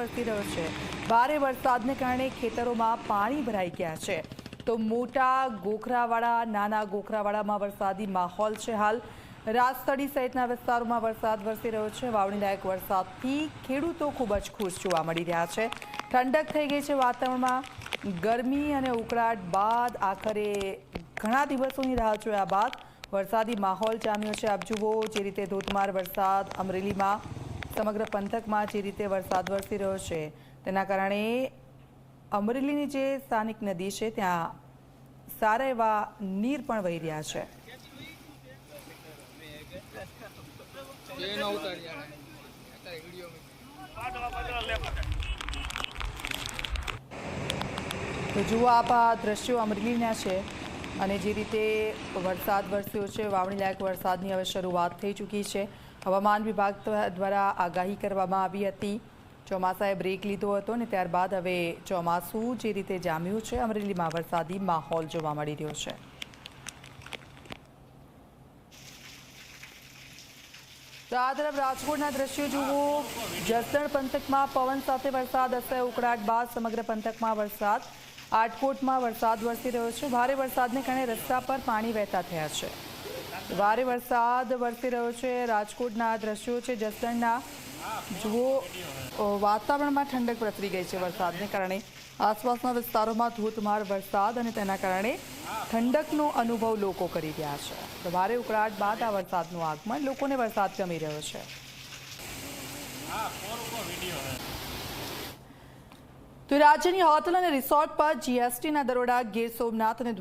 વરસી રહ્યો છે. ભારે વરસાદને કારણે ખેતરોમાં પાણી ભરાઈ ગયા છે. તો મોટા ગોખરાવાડા, નાના ગોખરાવાડામાં વરસાદી માહોલ છે હાલ. રાજસ્થળી સહિતના વિસ્તારોમાં વરસાદ વરસી રહ્યો છે. વાવણી લાયક વરસાદથી ખેડૂતો ખૂબ જ ખુશ જોવા મળી રહ્યા છે. ઠંડક થઈ ગઈ છે વાતાવરણમાં. ગરમી અને ઉકળાટ બાદ આખરે ઘણા દિવસોની રાહ જોયા બાદ વરસાદી માહોલ જામ્યો છે. આપ જુઓ જે રીતે ધોધમાર વરસાદ અમરેલીમાં સમગ્ર પંથકમાં જે રીતે વરસાદ વરસી રહ્યો છે, તેના કારણે અમરેલીની જે સ્થાનિક નદી છે, ત્યાં સારા એવા નીર પણ વહી રહ્યા છે. તો જુઓ આપ આ દ્રશ્યો અમરેલીના છે અને જે રીતે વરસાદ વરસ્યો છે, વાવણી લાયક વરસાદની હવે શરૂઆત થઈ ચૂકી છે. હવામાન વિભાગ દ્વારા આગાહી કરવામાં આવી હતી. ચોમાસાએ બ્રેક લીધો હતો અને ત્યારબાદ હવે ચોમાસું જે રીતે જામ્યું છે, અમરેલીમાં વરસાદી માહોલ જોવા મળી રહ્યો છે. તો આ તરફ રાજકોટના દ્રશ્યો જુઓ. જસદણ પંથકમાં પવન સાથે વરસાદ, અસહ્ય ઉકળાટ બાદ સમગ્ર પંથકમાં વરસાદ. આટકોટમાં વરસાદ વરસી રહ્યો છે. ભારે વરસાદને કારણે રસ્તા પર પાણી વહેતા થયા છે. ભારે વરસાદ વરસી રહ્યો છે. રાજકોટના દ્રશ્યો છે. જસદણના જુઓ વાતાવરણમાં ઠંડક પ્રસરી ગઈ છે વરસાદને કારણે. આસપાસના વિસ્તારોમાં ધોધમાર વરસાદ અને તેના કારણે ઠંડકનો અનુભવ લોકો કરી રહ્યા છે. ભારે ઉકળાટ બાદ આ વરસાદનું આગમન લોકોને વરસાદ ગમી રહ્યો છે. તો રાજ્યની હોટલ અને રિસોર્ટ પર જીએસટીના દરોડા ગીર સોમનાથ અને